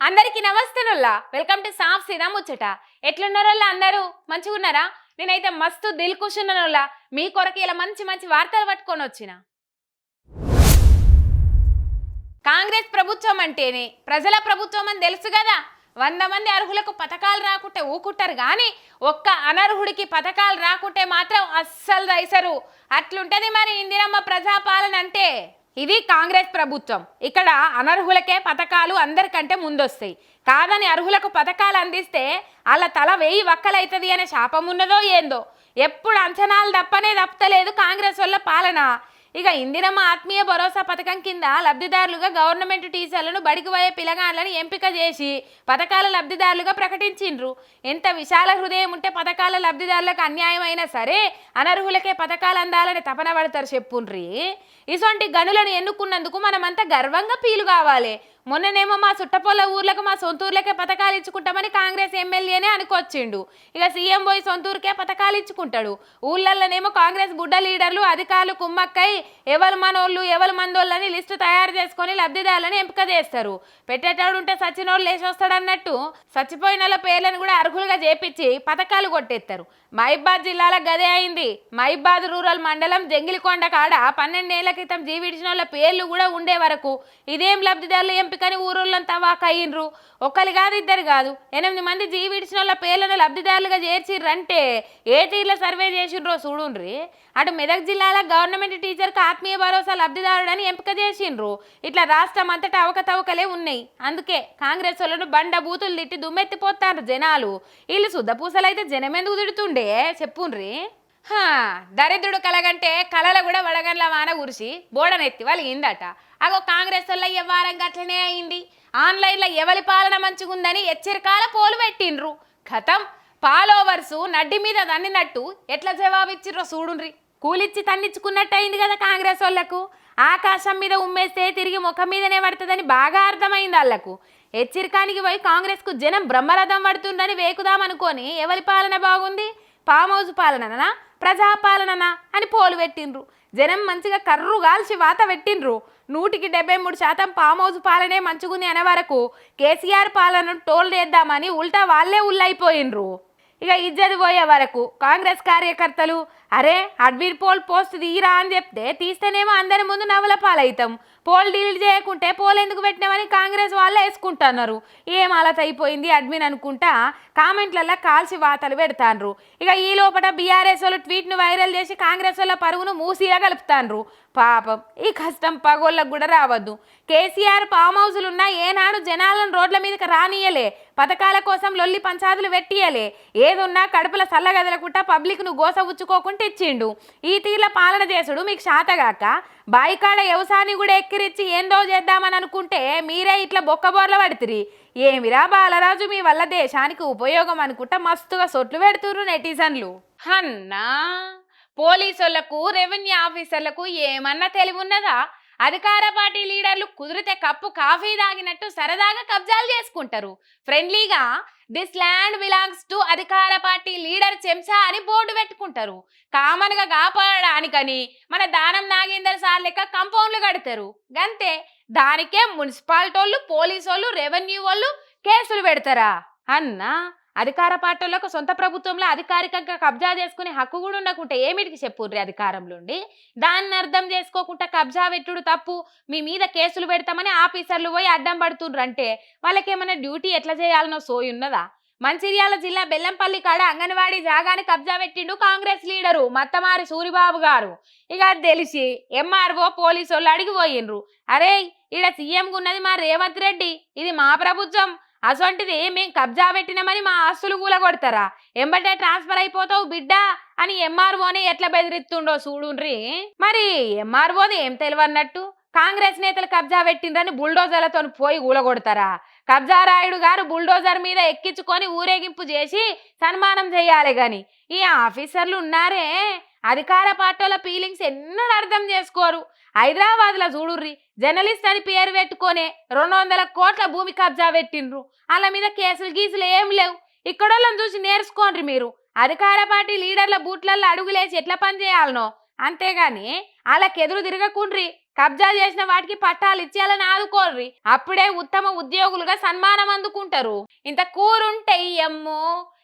అందరికీ నమస్తేనుల్లా. Welcome to సాఫ్ సీదా ముచ్చట. ఎట్లున్నారోల్లా అందరూ? మంచిగున్నారా? నేనైతే మస్తు దిల్ కూర్చున్నానుల్లా మీ కొరకు ఇలా మంచి మంచి వార్తలు పట్టుకొని వచ్చిన. కాంగ్రెస్ ప్రభుత్వం అంటేనే ప్రజల ప్రభుత్వం అని తెలుసు కదా. వంద మంది అర్హులకు పథకాలు రాకుంటే ఊకుంటారు కానీ ఒక్క అనర్హుడికి పథకాలు రాకుంటే మాత్రం అస్సలు రైసరు. అట్లుంటది మరి ఇందిరమ్మ ప్రజాపాలన అంటే. ఇది కాంగ్రెస్ ప్రభుత్వం. ఇక్కడ అనర్హులకే పథకాలు అందరికంటే ముందొస్తాయి. కాదని అర్హులకు పథకాలు అందిస్తే వాళ్ళ తల వెయ్యి వక్కలైతుంది అనే శాపం ఉన్నదో ఏందో? ఎప్పుడు అంచనాలు తప్పనే తప్పలేదు కాంగ్రెస్ వల్ల పాలన. ఇక ఇందిరమ్మ ఆత్మీయ భరోసా పథకం కింద లబ్ధిదారులుగా గవర్నమెంట్ టీచర్లను బడికి పోయే పిల్లగాళ్ళని ఎంపిక చేసి పథకాల లబ్ధిదారులుగా ప్రకటించిండ్రు. ఎంత విశాల హృదయం ఉంటే పథకాల లబ్ధిదారులకు అన్యాయం అయినా సరే అనర్హులకే పథకాలు అందాలని తపన పడతారు చెప్పుండ్రి. ఇసొంటి గనులను ఎన్నుకున్నందుకు మనమంతా గర్వంగా ఫీల్ కావాలి. మొన్ననేమో మా చుట్టపోల ఊర్లకు మా సొంత ఊర్లకే పథకాలు ఇచ్చుకుంటామని కాంగ్రెస్ ఎమ్మెల్యేనే అనుకొచ్చిండు. ఇక సీఎం పోయి సొంత ఊరికే పథకాలు ఇచ్చుకుంటాడు. ఊళ్ళల్లోనేమో కాంగ్రెస్ గుడ్డ లీడర్లు అధికారులు కుమ్మక్కై ఎవరు మనోళ్ళు ఎవరు మందోళ్ళని లిస్టు తయారు చేసుకొని లబ్ధిదారులను ఎంపిక చేస్తారు. పెట్టేటోడు ఉంటే సచినోళ్ళు లేచి వస్తాడు అన్నట్టు చచ్చిపోయిన వాళ్ళ పేర్లను కూడా అర్హులుగా చేపించి పథకాలు కొట్టేస్తారు మహిబాద్ జిల్లాలో గదే అయింది. మహిబాద్ రూరల్ మండలం జంగిలికొండ కాడ పన్నెండేళ్ళ క్రితం జీవించిన వాళ్ళ పేర్లు కూడా ఉండే వరకు ఇదేం లబ్ధిదారులు ఎంపికని ఊరోళ్ళంతా వాకయ్యిండ్రు ఒకరు కాదు ఇద్దరు కాదు. ఎనిమిది మంది జీవిడిచిన వాళ్ళ పేర్లను లబ్ధిదారులుగా చేర్చిర్రంటే ఏ తీర్ల సర్వే చేసిండ్రో చూడుండ్రి. అటు మెదక్ జిల్లాలో గవర్నమెంట్ టీచర్కి ఆత్మీయ భరోసా లబ్ధిదారుడని ఎంపిక చేసిండ్రు. ఇట్లా రాష్ట్రం అంతటా అవకతవకలే ఉన్నాయి. అందుకే కాంగ్రెస్ వాళ్ళను బండ బూతులు తిట్టి దుమ్మెత్తిపోతారు జనాలు. వీళ్ళు శుద్ధ పూసలైతే ఎందుకు తిడుతుండే? చెప్పుండ్రి. దరిద్రుడు కలగంటే కలల కూడా వడగండ్ల వాన కురిసి బోడనెత్తి వాళ్ళిందట అగో కాంగ్రెస్ వల్ల వ్యవహారం అట్లనే అయింది. ఆన్లైన్లో ఎవరి పాలన మంచిగుందని హెచ్చరికాల పోలు పెట్టిండ్రు. కథం పాలోవర్సు నడ్డి మీద తన్నినట్టు ఎట్లా జవాబిచ్చిర్రో చూడుండ్రి కూలిచ్చి తన్నిచ్చుకున్నట్టు అయింది కదా కాంగ్రెస్ వాళ్ళకు. ఆకాశం మీద ఉమ్మేస్తే తిరిగి ముఖం మీదనే పడుతుందని బాగా అర్థమైంది వాళ్ళకు. హెచ్చరికానికి పోయి కాంగ్రెస్కు జనం బ్రహ్మరథం పడుతుందని వేకుదామనుకొని ఎవరి పాలన బాగుంది? ఫామ్ హౌస్ పాలననా? ప్రజాపాలననా? అని పోలు పెట్టిండ్రు. జనం మంచిగా కర్రు గాల్చి వాత పెట్టిండ్రు. నూటికి డెబ్బై మూడు శాతం ఫామ్ హౌస్ పాలనే మంచిగుంది అనే వరకు కేసీఆర్ పాలనను టోల్ చేద్దామని ఉల్టా వాళ్ళే ఉల్లైపోయిండ్రు. ఇక ఇజ్జది పోయే వరకు కాంగ్రెస్ కార్యకర్తలు అరే అడ్మిట్ పోల్ పోస్ట్ తీరా అని చెప్తే తీస్తేనేమో అందరి ముందు నవల పాలవుతాం పోల్ డీల్ చేయకుంటే పోల్ ఎందుకు పెట్టినామని కాంగ్రెస్ వాళ్ళే వేసుకుంటున్నారు. ఏం అలత అయిపోయింది అడ్మిన్ అనుకుంటా? కామెంట్లలో కాల్చి వాతలు పెడతాండ్రు. ఇక ఈ లోపల బీఆర్ఎస్ వాళ్ళు ట్వీట్ను వైరల్ చేసి కాంగ్రెస్ వాళ్ళ పరుగును మూసిగా కలుపుతాన్రు పాపం ఈ కష్టం పగోళ్ళకు కూడా రావద్దు. కేసీఆర్ ఫామ్ హౌజులు ఉన్నా ఏనాడు జనాలను రోడ్ల మీదకి రానియలే. పథకాల కోసం లొల్లి పంచాదులు పెట్టియలే ఏదున్నా కడుపుల సల్లగదలకుండా పబ్లిక్ను గోసవుచ్చుకోకుండా ఇచ్చిండు. ఈ తీర్ల పాలన చేసుడు మీకు శాతగాక. బాయికాడ వ్యవసాయాన్ని కూడా ఎక్కిరిచ్చి ఏందో చేద్దామని అనుకుంటే మీరే ఇట్లా బొక్కబోర్ల పడుతురి. ఏమిరా బాలరాజు మీ వల్ల దేశానికి ఉపయోగం అనుకుంటా మస్తుగా సొట్లు పెడుతుర్రు నెటిజన్లు. అన్నా పోలీసులకు రెవెన్యూ ఆఫీసర్లకు ఏమన్నా తెలివి ఉన్నదా అధికార పార్టీ లీడర్లు కుదిరితే కప్పు కాఫీ తాగినట్టు సరదాగా కబ్జాలు చేసుకుంటారు. ఫ్రెండ్లీగా దిస్ ల్యాండ్ బిలాంగ్స్ టు అధికార పార్టీ లీడర్ చెంచా అని బోర్డు పెట్టుకుంటారు. కామన్గా కాపాడడానికని మన దానం నాగేందర్ సార్ లెక్క కంపౌండ్లు కడతారు. గంతే దానికే మున్సిపాలిటీ వాళ్ళు పోలీసు వాళ్ళు రెవెన్యూ వాళ్ళు కేసులు పెడతారా? అన్నా అధికార పార్టీలకు సొంత ప్రభుత్వంలో అధికారికంగా కబ్జా చేసుకునే హక్కు కూడా ఉండకుంటే ఏమిటికి చెప్పుర్రి అధికారంలోండి? దాన్ని అర్థం చేసుకోకుండా కబ్జా పెట్టుడు తప్పు. మీ మీద కేసులు పెడతామని ఆఫీసర్లు పోయి అడ్డం పడుతుండ్రు అంటే వాళ్ళకేమైనా డ్యూటీ ఎట్లా చేయాలనో సోయి ఉన్నదా? మంచిర్యాల జిల్లా బెల్లంపల్లి కాడ అంగన్వాడీ జాగాని కబ్జా పెట్టిండు కాంగ్రెస్ లీడరు మత్తమారి సూరిబాబు గారు. ఇక అది తెలిసి ఎంఆర్ఓ పోలీసు వాళ్ళు అడిగిపోయిండ్రు అరే ఈడ సీఎంకు ఉన్నది మా రేవంత్ రెడ్డి. ఇది మా ప్రభుత్వం. అసొంటిది మేము కబ్జా పెట్టినామని మా ఆస్తులు కూలగొడతారా? ఎంబటే ట్రాన్స్ఫర్ అయిపోతావు బిడ్డ అని ఎంఆర్ఓని ఎట్లా బెదిరిస్తుండో చూడుండ్రి మరి ఎంఆర్ఓది ఏం తెలివన్నట్టు? కాంగ్రెస్ నేతలు కబ్జా పెట్టిండ్రని బుల్డోజర్లతో పోయి కూలగొడతారా? కబ్జా రాయుడు గారు బుల్డోజర్ మీద ఎక్కించుకొని ఊరేగింపు చేసి సన్మానం చేయాలి గాని. ఈ ఆఫీసర్లు ఉన్నారే అధికార పార్టీల ఫీలింగ్స్ ఎన్నడూ అర్థం చేసుకోరు. హైదరాబాద్లో చూడుర్రి. జర్నలిస్ట్ అని పేరు పెట్టుకొని రెండు వందల కోట్ల భూమి కబ్జా పెట్టిండ్రు. వాళ్ళ మీద కేసులు గీసులు ఏం లేవు. ఇక్కడోళ్ళని చూసి నేర్చుకోండి మీరు. అధికార పార్టీ లీడర్ల బూట్లల్లో అడుగులేసి ఎట్లా పని చేయాలనో. అంతేగాని వాళ్ళకి ఎదురు తిరగకుండ్రి. కబ్జా చేసిన వాటికి పట్టాలు ఇచ్చేయాలని ఆదుకోర్రి అప్పుడే ఉత్తమ ఉద్యోగులుగా సన్మానం అందుకుంటారు. ఇంత కూరుంటే ఇయ్యమ్ము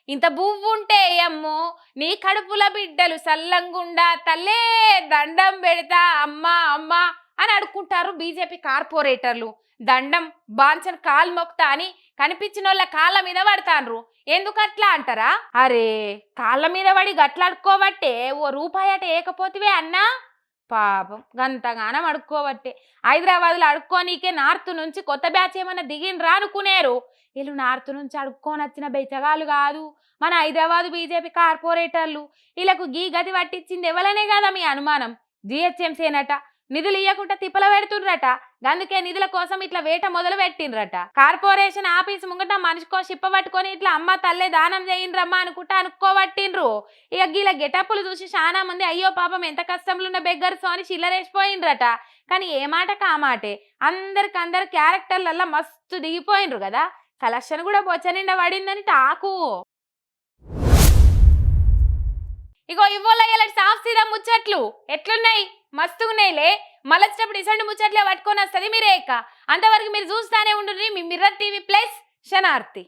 ఇంత బువ్వుంటే ఇయ్యమ్ము నీ కడుపుల బిడ్డలు సల్లంగుండా తల్లే దండం పెడతా అమ్మా అమ్మా అని అడుక్కుంటారు బీజేపీ కార్పొరేటర్లు. దండం బాంచన్ కాలు మొక్తా అని కనిపించిన వాళ్ళ కాళ్ళ మీద పడతాన్రు. ఎందుకు అట్లా అంటారా? అరే కాళ్ళ మీద పడి గట్లాడుకోబట్టే ఓ రూపాయి అట ఏకపోతివే అన్నా? పాపం. గంతగానం అడుక్కోబట్టే. హైదరాబాద్లో అడుక్కోనీకే నార్త్ నుంచి కొత్త బ్యాచ్ ఏమైనా దిగినరా అనుకునేరు. వీళ్ళు నార్త్ నుంచి అడుక్కొని వచ్చిన బెచ్చగాళ్ళు కాదు. మన హైదరాబాద్ బీజేపీ కార్పొరేటర్లు. వీళ్ళకు గీ గతి పట్టించింది ఎవరనే కదా మీ అనుమానం. జిహెచ్ఎంసీనట నిధులు ఇవ్వకుండా తిప్పల పెడుతుండ్రట. అందుకే నిధుల కోసం ఇట్లా వేట మొదలు పెట్టిండ్రట. కార్పొరేషన్ ఆఫీస్ ముంగట మనిషికో షిప్ప పట్టుకొని ఇట్లా అమ్మ తల్లే దానం చేయండ్రమ్మా అనుకుంటా అనుకోబట్టిండ్రు. ఇక గీల గెటప్పులు చూసి చాలా మంది అయ్యో పాపం ఎంత కష్టంలో ఉన్న బెగ్గర్స్ అని చిల్లరేసిపోయిండ్రట. కానీ ఏ మాటకు ఆ మాటే. అందరికందరు క్యారెక్టర్లల్లా మస్తు దిగిపోయిండ్రు కదా. కలెక్షన్ కూడా బొచ్చ నిండా పడిందని టాకు. ఇగో ఇవ్వలే సాఫ్ సీదా ముచ్చట్లు. ఎట్లున్నాయి? మస్తుగున్నాయిలే. మళ్ళొచ్చినప్పుడు ఇసండి ముచ్చట్లే పట్టుకొని వస్తుంది మీరే ఇక. అంతవరకు మీరు చూస్తానే ఉండు మీ మిర్రర్ టీవీ ప్లస్ శనార్తి.